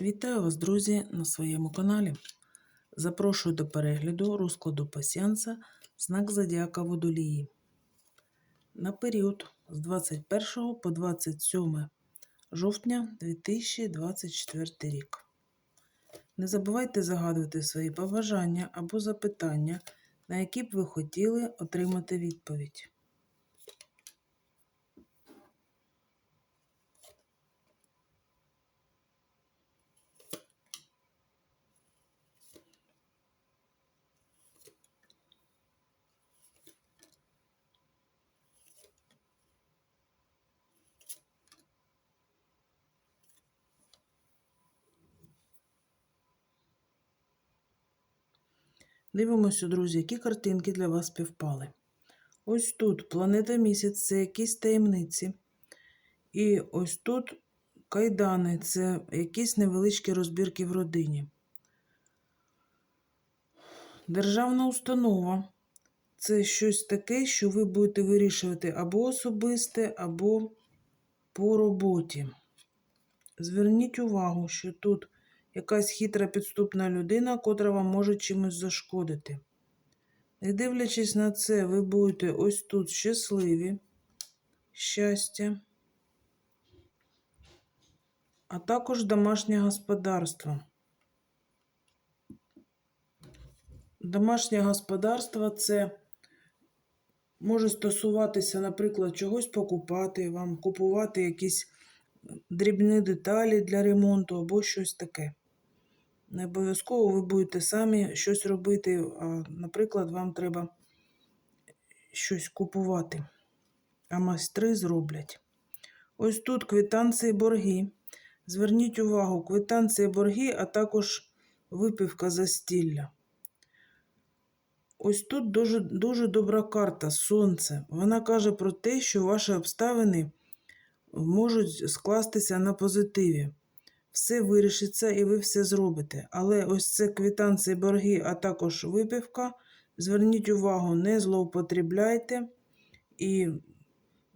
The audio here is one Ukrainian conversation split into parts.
Вітаю вас, друзі, на своєму каналі. Запрошую до перегляду розкладу пасіанса знак Зодіака Водолії на період з 21 по 27 жовтня 2024 рік. Не забувайте загадувати свої побажання або запитання, на які б ви хотіли отримати відповідь. Дивимося, друзі, які картинки для вас співпали. Ось тут планета місяць це якісь таємниці. І ось тут кайдани це якісь невеличкі розбірки в родині. Державна установа це щось таке, що ви будете вирішувати або особисте, або по роботі. Зверніть увагу, що тут якась хитра підступна людина, котра вам може чимось зашкодити. Не дивлячись на це, ви будете ось тут щасливі, щастя, а також домашнє господарство. Домашнє господарство це може стосуватися, наприклад, чогось покупати, вам купувати якісь дрібні деталі для ремонту або щось таке. Не обов'язково ви будете самі щось робити, а, наприклад, вам треба щось купувати, а майстри зроблять. Ось тут квитанції борги. Зверніть увагу, квитанції борги, а також випивка застілля. Ось тут дуже, дуже добра карта Сонце. Вона каже про те, що ваші обставини можуть скластися на позитиві все вирішиться і ви все зробите. Але ось це квитанції борги, а також випивка. Зверніть увагу, не злоупотребляйте і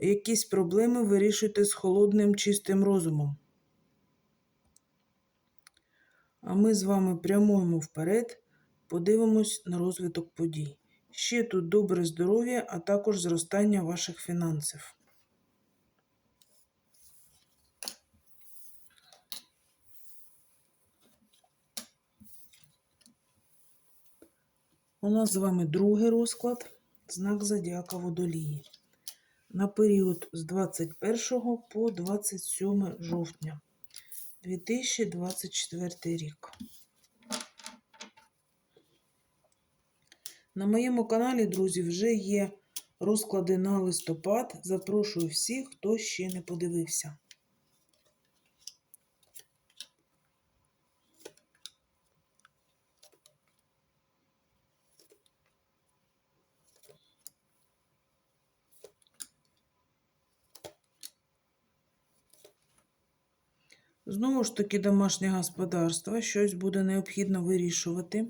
якісь проблеми вирішуйте з холодним чистим розумом. А ми з вами прямуємо вперед, подивимось на розвиток подій. Ще тут добре здоров'я, а також зростання ваших фінансів. У нас з вами другий розклад, знак Зодіака Водолії. На період з 21 по 27 жовтня 2024 рік. На моєму каналі, друзі, вже є розклади на листопад. Запрошую всіх, хто ще не подивився. Знову ж таки, домашнє господарство, щось буде необхідно вирішувати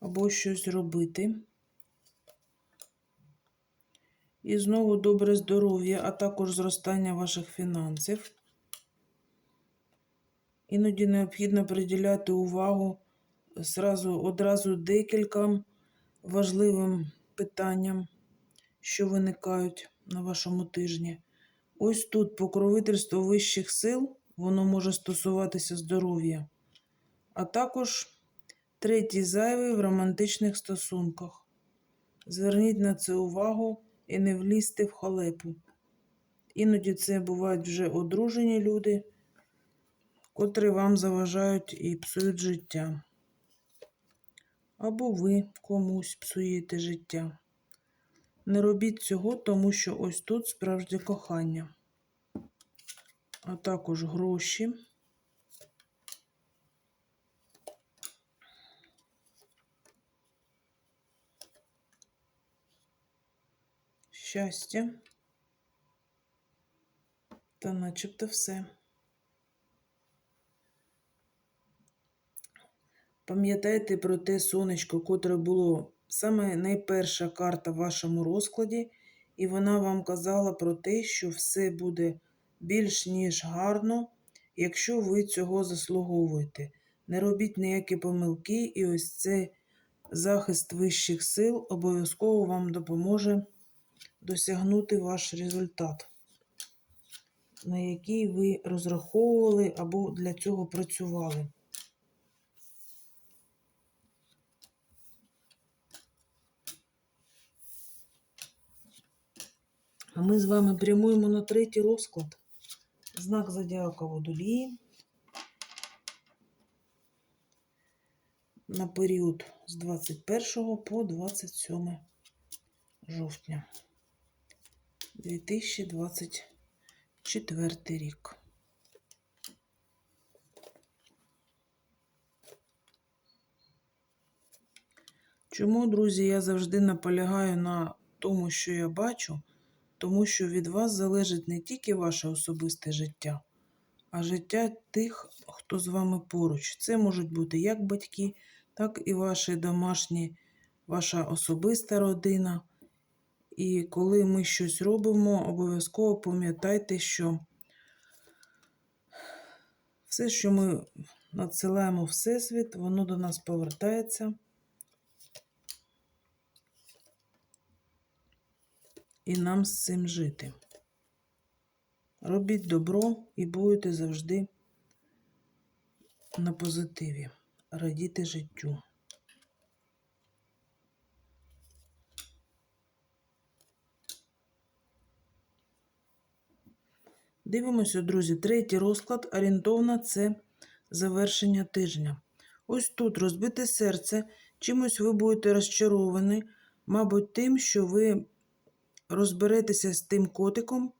або щось робити. І знову добре здоров'я, а також зростання ваших фінансів. Іноді необхідно приділяти увагу зразу, одразу декільком важливим питанням, що виникають на вашому тижні. Ось тут покровительство вищих сил, воно може стосуватися здоров'я, а також третій зайвий в романтичних стосунках. Зверніть на це увагу і не влізьте в халепу. Іноді це бувають вже одружені люди, котрі вам заважають і псують життя. Або ви комусь псуєте життя. Не робіть цього, тому що ось тут справжнє кохання, а також гроші. Щастя. Та начебто все. Пам'ятайте про те сонечко, котре було саме найперша карта в вашому розкладі, і вона вам казала про те, що все буде більш ніж гарно, якщо ви цього заслуговуєте. Не робіть ніякі помилки, і ось цей захист вищих сил обов'язково вам допоможе досягнути ваш результат, на який ви розраховували або для цього працювали. А ми з вами прямуємо на третій розклад. Знак зодіака водолії. На період з 21 по 27 жовтня 2024 рік. Чому, друзі, я завжди наполягаю на тому, що я бачу, тому що від вас залежить не тільки ваше особисте життя, а життя тих, хто з вами поруч. Це можуть бути як батьки, так і ваші домашні, ваша особиста родина. І коли ми щось робимо, обов'язково пам'ятайте, що все, що ми надсилаємо Всесвіт, воно до нас повертається. І нам з цим жити. Робіть добро і будете завжди на позитиві, радіти життю. Дивимося, друзі, третій розклад орієнтовно це завершення тижня. Ось тут розбите серце, чимось ви будете розчаровані, мабуть, тим, що ви розберетеся з тим котиком,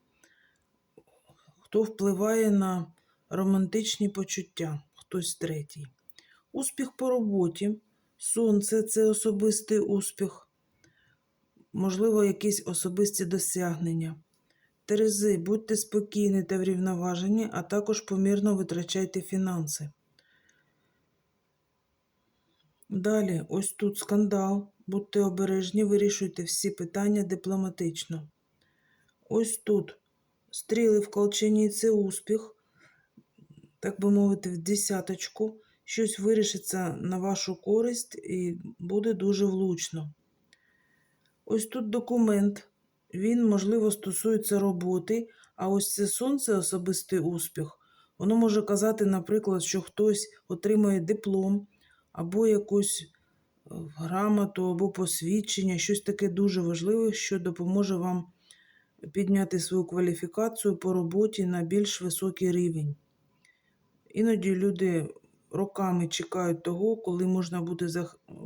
хто впливає на романтичні почуття, хтось третій. Успіх по роботі, сонце це особистий успіх, можливо, якісь особисті досягнення. Терези, будьте спокійні та врівноважені, а також помірно витрачайте фінанси. Далі, ось тут скандал. Будьте обережні, вирішуйте всі питання дипломатично. Ось тут стріли в колчані це успіх, так би мовити, в десяточку. Щось вирішиться на вашу користь і буде дуже влучно. Ось тут документ. Він, можливо, стосується роботи, а ось це сонце особистий успіх. Воно може казати, наприклад, що хтось отримує диплом або якусь грамоту, або посвідчення, щось таке дуже важливе, що допоможе вам підняти свою кваліфікацію по роботі на більш високий рівень. Іноді люди роками чекають того, коли можна буде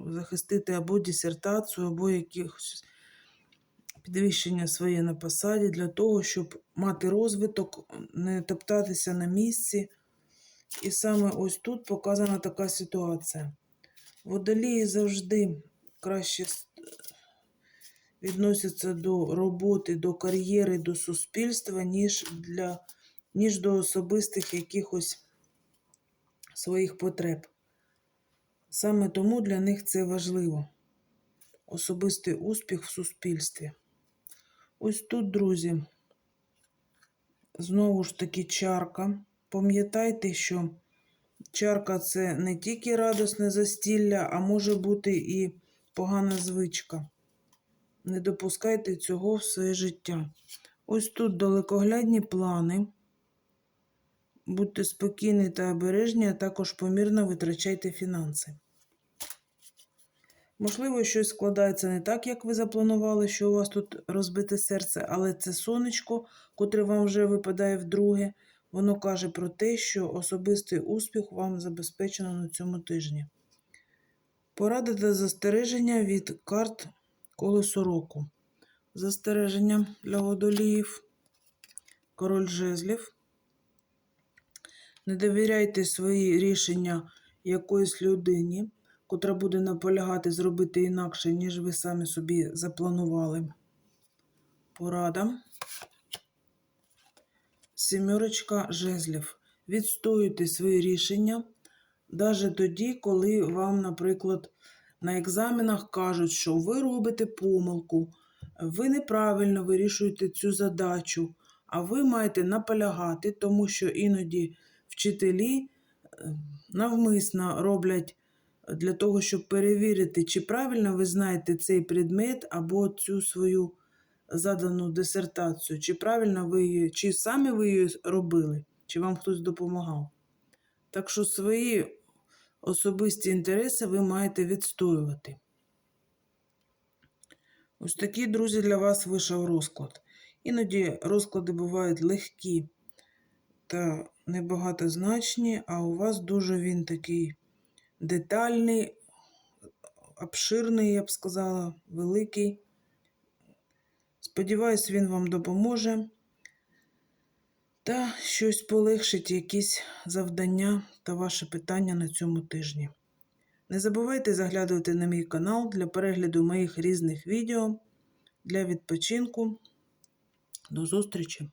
захистити або дисертацію, або якихось підвищення своє на посаді для того, щоб мати розвиток, не топтатися на місці. І саме ось тут показана така ситуація. Водолії завжди краще відносяться до роботи, до кар'єри, до суспільства, ніж, для, ніж до особистих якихось своїх потреб. Саме тому для них це важливо. Особистий успіх в суспільстві. Ось тут, друзі, знову ж таки чарка. Пам'ятайте, що чарка це не тільки радісне застілля, а може бути і погана звичка. Не допускайте цього в своє життя. Ось тут далекоглядні плани. Будьте спокійні та обережні, а також помірно витрачайте фінанси. Можливо, щось складається не так, як ви запланували, що у вас тут розбите серце, але це сонечко, котре вам вже випадає вдруге, воно каже про те, що особистий успіх вам забезпечено на цьому тижні. Порада та застереження від карт колесо року. Застереження для водоліїв. Король жезлів. Не довіряйте свої рішення якоїсь людині, котра буде наполягати зробити інакше, ніж ви самі собі запланували. Порада. Сімерочка жезлів. Відстоюйте свої рішення, навіть тоді, коли вам, наприклад, на екзаменах кажуть, що ви робите помилку, ви неправильно вирішуєте цю задачу, А ви маєте наполягати, тому що іноді вчителі е, навмисно роблять для того, щоб перевірити, чи правильно ви знаєте цей предмет або цю свою задану дисертацію, чи правильно ви її, чи самі ви її робили, чи вам хтось допомагав. Так що свої особисті інтереси ви маєте відстоювати. Ось такий, друзі, для вас вийшов розклад. Іноді розклади бувають легкі та небагатозначні, а у вас дуже він такий детальний, обширний, я б сказала, великий. Сподіваюсь, він вам допоможе та щось полегшить, якісь завдання та ваші питання на цьому тижні. Не забувайте заглядувати на мій канал для перегляду моїх різних відео для відпочинку. До зустрічі!